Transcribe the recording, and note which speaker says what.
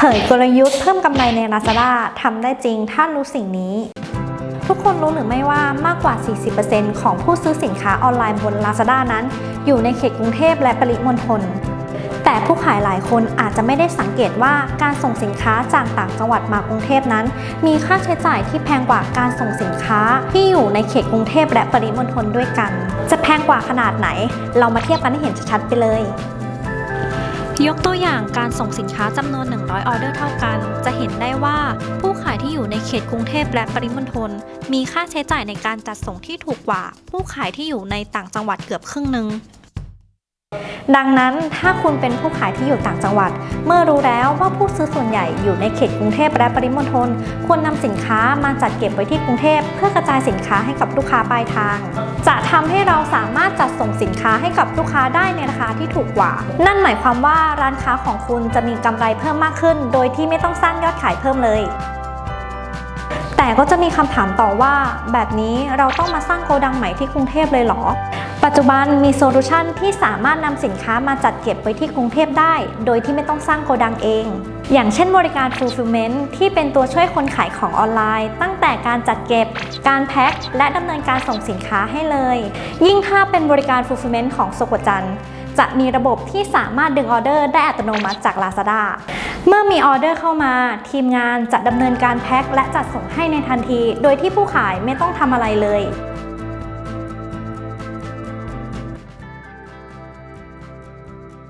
Speaker 1: เผยกลยุทธ์เพิ่มกำไรใน Lazada ทำได้จริงถ้ารู้สิ่งนี้ ทุกคนรู้หรือไม่ว่ามากกว่า 40%ของผู้ซื้อสินค้าออนไลน์บน Lazada นั้น อยู่ในเขตกรุงเทพและปริมณฑลแต่ผู้ขายหลายคนอาจจะไม่ได้สังเกตว่าการส่งสินค้าจากต่างจังหวัดมากรุงเทพนั้น มีค่าใช้จ่ายที่แพงกว่าการส่งสินค้าที่อยู่ในเขตกรุงเทพและปริมณฑลด้วยกัน จะแพงกว่าขนาดไหน เรามาเทียบกันให้เห็นชัดๆไปเลย ยกตัวอย่างการส่งสินค้าจำนวน 100 ออเดอร์เท่ากัน จะเห็นได้ว่าผู้ขายที่อยู่ในเขตกรุงเทพและปริมณฑลมีค่าใช้จ่ายในการจัดส่งที่ถูกกว่า ผู้ขายที่อยู่ในต่างจังหวัดเกือบครึ่งหนึ่ง ดังนั้นถ้าคุณเป็นผู้ขายที่อยู่ต่างจังหวัด เมื่อรู้แล้วว่าผู้ซื้อส่วนใหญ่อยู่ในเขตกรุงเทพและปริมณฑลควรนำสินค้ามาจัดเก็บไว้ที่กรุงเทพ เพื่อกระจายสินค้าให้กับลูกค้าปลายทาง จะทำให้เราสามารถจัดส่งสินค้าให้กับลูกค้าได้ในราคาที่ถูกกว่า นั่นหมายความว่าร้านค้าของคุณจะมีกำไรเพิ่มมากขึ้น โดยที่ไม่ต้องสร้างยอดขายเพิ่มเลยแต่ก็จะมีคำถามต่อว่า แบบนี้เราต้องมาสร้างโกดังใหม่ที่กรุงเทพเลยเหรอ ปัจจุบันมีโซลูชันที่สามารถนำสินค้ามาจัดเก็บไว้ที่กรุงเทพได้ โดยที่ไม่ต้องสร้างโกดังเอง อย่างเช่นบริการ fulfillment ที่เป็นตัวช่วยคนขายของออนไลน์ ตั้งแต่การจัดเก็บ การแพ็ค และดำเนินการส่งสินค้าให้เลย ยิ่งถ้าเป็นบริการ fulfillment ของสกจันจะมีระบบที่สามารถดึงออเดอร์ได้อัตโนมัติจาก Lazada เมื่อมีออเดอร์เข้ามา ทีมงานจะดำเนินการแพ็คและจัดส่งให้ในทันที โดยที่ผู้ขายไม่ต้องทำอะไรเลย